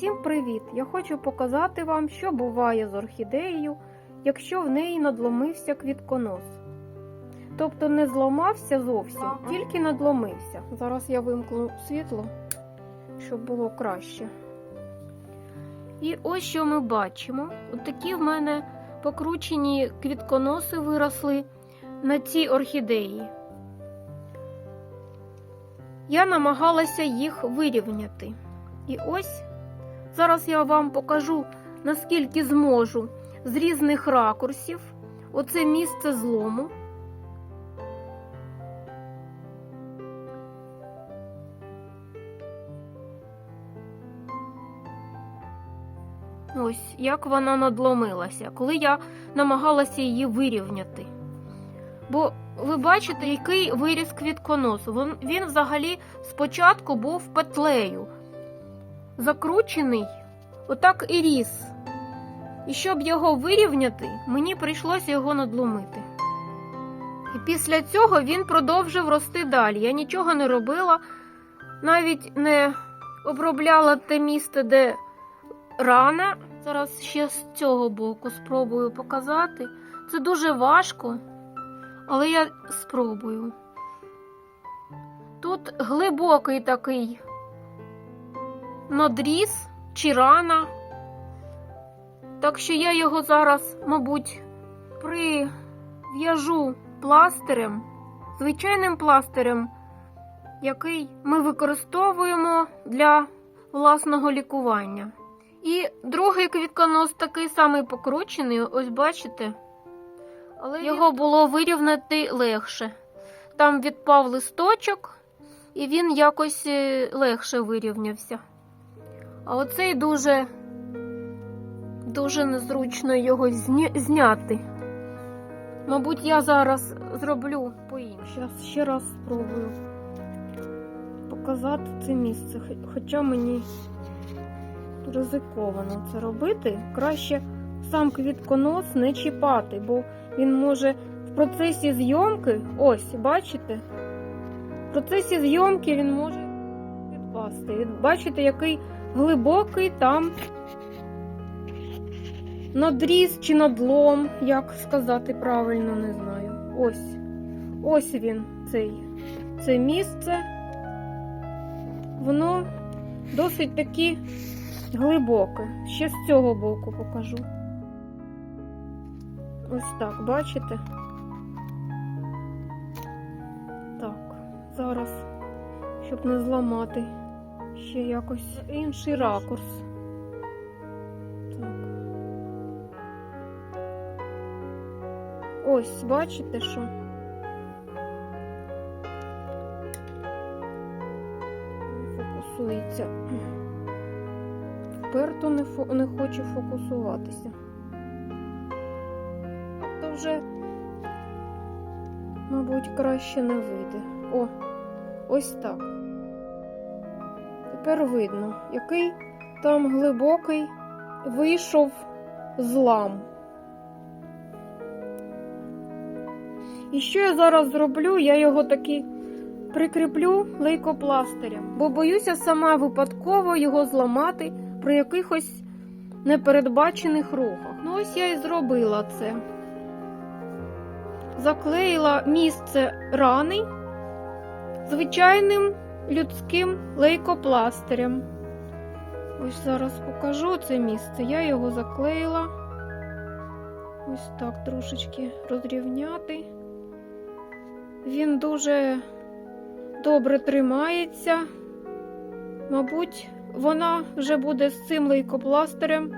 Усім привіт! Я хочу показати вам, що буває з орхідеєю, якщо в неї надломився квітконос. Тобто не зламався зовсім, тільки надломився. Зараз я вимкну світло, щоб було краще. І ось що ми бачимо. От такі в мене покручені квітконоси виросли на цій орхідеї. Я намагалася їх вирівняти. І ось зараз я вам покажу, наскільки зможу з різних ракурсів. Оце місце злому. Ось як вона надломилася, коли я намагалася її вирівняти. Бо ви бачите, який виріс квітконосу. Він, він взагалі спочатку був петлею закручений, отак і ріс. І щоб його вирівняти, мені прийшлося його надломити. І після цього він продовжив рости далі. Я нічого не робила, навіть не обробляла те місце, де рана. Зараз ще з цього боку спробую показати. Це дуже важко, але я спробую. Тут глибокий такий надріз чи рана. Так що я його зараз, мабуть, прив'яжу пластирем, звичайним пластирем, який ми використовуємо для власного лікування. І другий квітконос такий самий покручений, ось бачите, але його було вирівняти легше. Там відпав листочок, і він якось е, легше вирівнявся. А оцей дуже, дуже незручно його зня- зняти. Мабуть, я зараз зроблю по-іншому. Зараз ще раз спробую показати це місце. Хоча мені ризиковано це робити. Краще сам квітконос не чіпати, бо він може в процесі зйомки, ось, бачите? В процесі зйомки він може відпасти. Бачите, який глибокий там надріз чи надлом, як сказати правильно, не знаю. Ось. Ось він, цей, це місце. Воно досить таки глибоке. Ще з цього боку покажу. Ось так, бачите? Так, зараз, щоб не зламати ще якось інший ракурс. Так. Ось, бачите, що? Фокусується. Вперто не, фо... не хоче фокусуватися. То вже, мабуть, краще не вийде. О, ось так. Тепер видно, який там глибокий вийшов злам. І що я зараз зроблю? Я його таки прикріплю лейкопластирем, бо боюся сама випадково його зламати при якихось непередбачених рухах. Ну, ось я і зробила це. Заклеїла місце рани звичайним людським лейкопластирем. Ось зараз покажу це місце. Я його заклеїла. Ось так трошечки розрівняти. Він дуже добре тримається. Мабуть, вона вже буде з цим лейкопластирем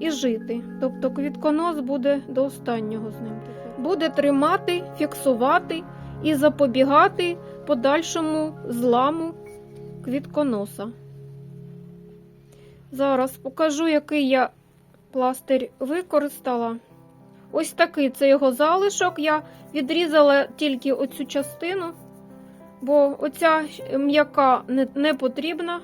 і жити. Тобто квітконос буде до останнього з ним. Буде тримати, фіксувати і запобігати подальшому зламу квітконоса. Зараз покажу, який я пластир використала. Ось такий це його залишок. Я відрізала тільки оцю частину, бо оця м'яка не, потрібна.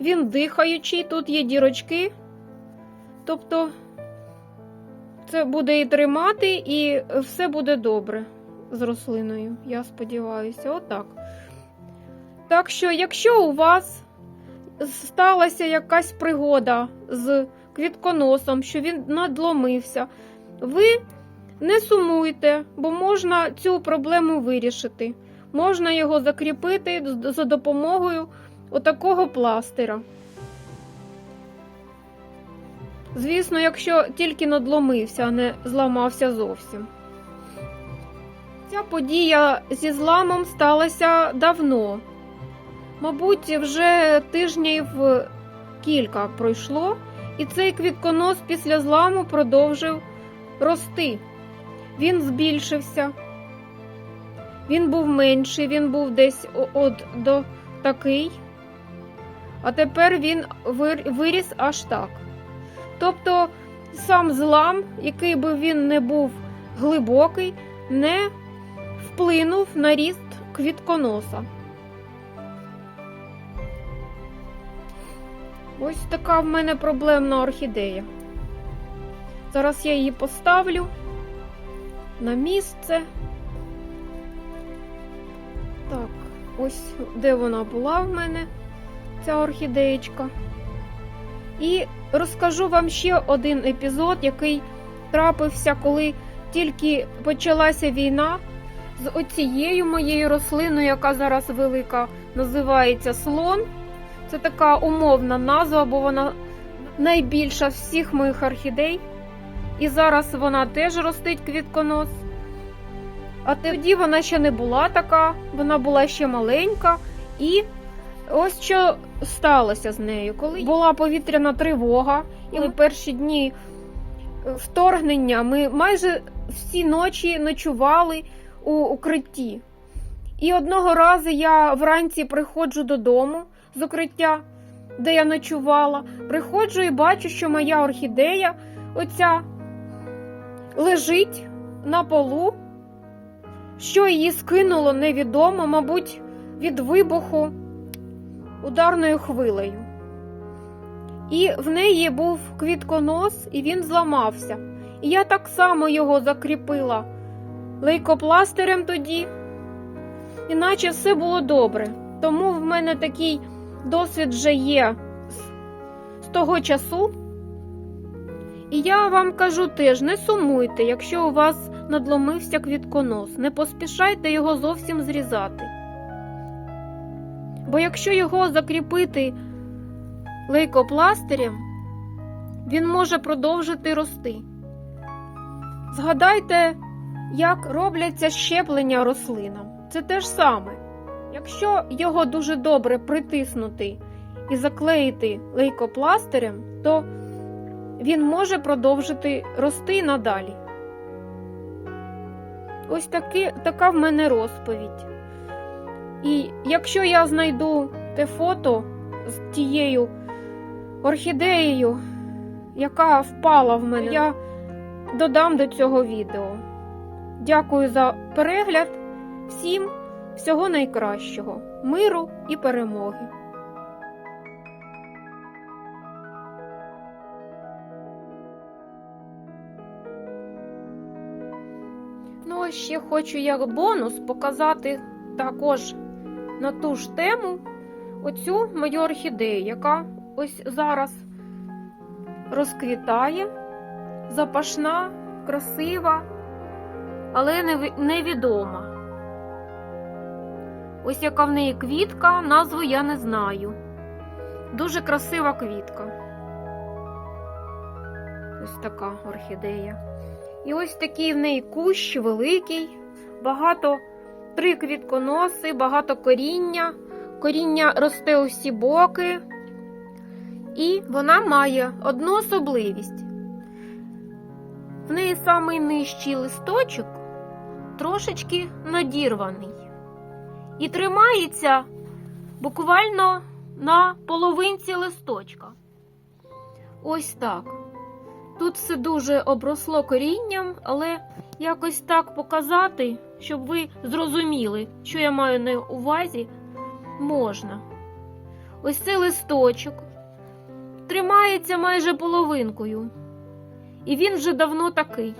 Він дихаючий, тут є дірочки. Тобто це буде і тримати, і все буде добре з рослиною, я сподіваюся, отак. Так що, якщо у вас сталася якась пригода з квітконосом, що він надломився, ви не сумуйте, бо можна цю проблему вирішити. Можна його закріпити за допомогою отакого пластира. Звісно, якщо тільки надломився, а не зламався зовсім. Ця подія зі зламом сталася давно. Мабуть, вже тижнів кілька пройшло, і цей квітконос після зламу продовжив рости. Він збільшився. Він був менший, він був десь от до такий, а тепер він виріс аж так. Тобто сам злам, який би він не був глибокий, не вплинув на ріст квітконоса. Ось така в мене проблемна орхідея. Зараз я її поставлю на місце. Так, ось де вона була в мене, ця орхідеєчка. І розкажу вам ще один епізод, який трапився, коли тільки почалася війна з оцією моєю рослиною, яка зараз велика, називається слон. Це така умовна назва, бо вона найбільша з всіх моїх орхідей. І зараз вона теж ростить квітконос. А тоді вона ще не була така, вона була ще маленька. І ось що сталося з нею. Коли була повітряна тривога, і в перші дні вторгнення ми майже всі ночі ночували у укритті. І одного разу я вранці приходжу додому з укриття, де я ночувала, приходжу і бачу, що моя орхідея оця лежить на полу. Що її скинуло, невідомо, мабуть, від вибуху ударною хвилею. І в неї був квітконос, і він зламався. І я так само його закріпила лейкопластирем тоді, іначе все було добре. Тому в мене такий досвід вже є з, того часу. І я вам кажу теж: не сумуйте, якщо у вас надломився квітконос, не поспішайте його зовсім зрізати. Бо якщо його закріпити лейкопластирем, він може продовжити рости. Згадайте, як робляться щеплення рослинам. Це те ж саме. Якщо його дуже добре притиснути і заклеїти лейкопластирем, то він може продовжити рости надалі. Ось таки, така в мене розповідь. І якщо я знайду те фото з тією орхідеєю, яка впала в мене, я додам до цього відео. Дякую за перегляд. Всім всього найкращого, миру і перемоги! Ну, а ще хочу як бонус показати також на ту ж тему оцю мою орхідею, яка ось зараз розквітає, запашна, красива, але невідома. Ось яка в неї квітка, назву я не знаю. Дуже красива квітка. Ось така орхідея. І ось такий в неї кущ великий, багато три квітконоси, багато коріння. Коріння росте у всі боки. І вона має одну особливість. В неї самий нижчий листочок трошечки надірваний. І тримається буквально на половинці листочка. Ось так. Тут все дуже обросло корінням, але якось так показати, щоб ви зрозуміли, що я маю на увазі, можна. Ось цей листочок тримається майже половинкою, і він вже давно такий.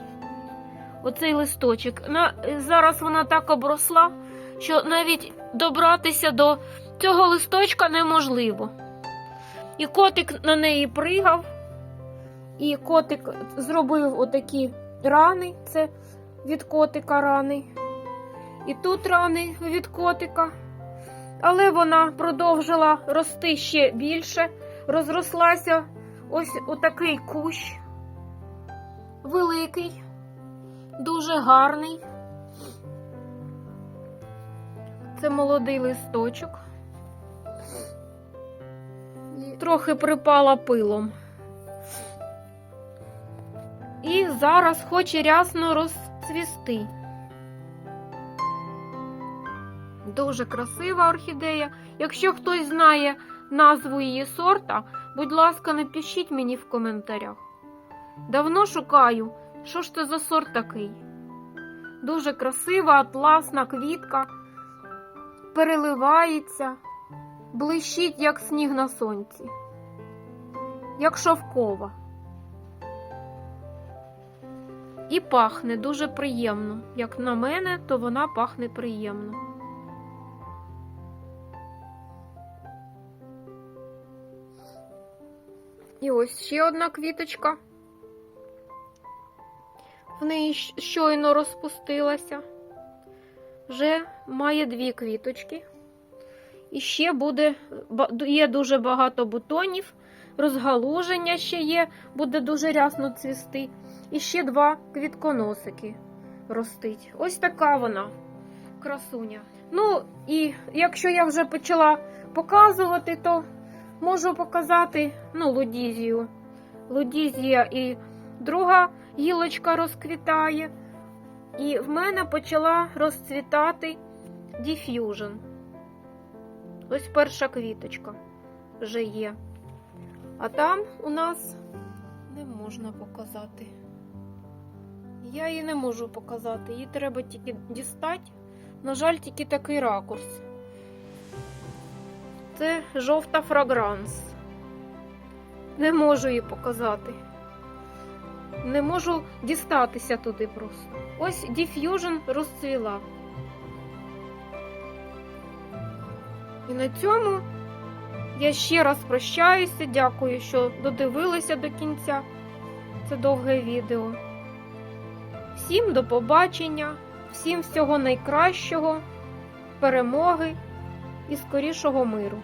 Оцей листочок. На, зараз вона так обросла, що навіть добратися до цього листочка неможливо. І котик на неї пригав, і котик зробив отакі рани. Це від котика рани. І тут рани від котика. Але вона продовжила рости ще більше, розрослася ось отакий кущ. Великий, дуже гарний. Це молодий листочок. Трохи припала пилом. І зараз хоче рясно розцвісти. Дуже красива орхідея. Якщо хтось знає назву її сорта, будь ласка, напишіть мені в коментарях. Давно шукаю, що ж це за сорт такий. Дуже красива, атласна квітка, переливається, блищить, як сніг на сонці, як шовкова. І пахне дуже приємно. Як на мене, то вона пахне приємно. І ось ще одна квіточка. В неї щойно розпустилася. Вже має дві квіточки. І ще буде, є дуже багато бутонів, розгалуження ще є, буде дуже рясно цвісти. І ще два квітконосики ростить. Ось така вона, красуня. Ну, і якщо я вже почала показувати, то можу показати ну, лудізію. Лудізія і друга гілочка розквітає. І в мене почала розцвітати діф'южн. Ось перша квіточка вже є. А там у нас не можна показати. Я її не можу показати. Її треба тільки дістати. На жаль, тільки такий ракурс. Це жовта фрагранс. Не можу її показати. Не можу дістатися туди просто. Ось Diffusion розцвіла. І на цьому я ще раз прощаюся. Дякую, що додивилися до кінця це довге відео. Всім до побачення, всім всього найкращого, перемоги і скорішого миру.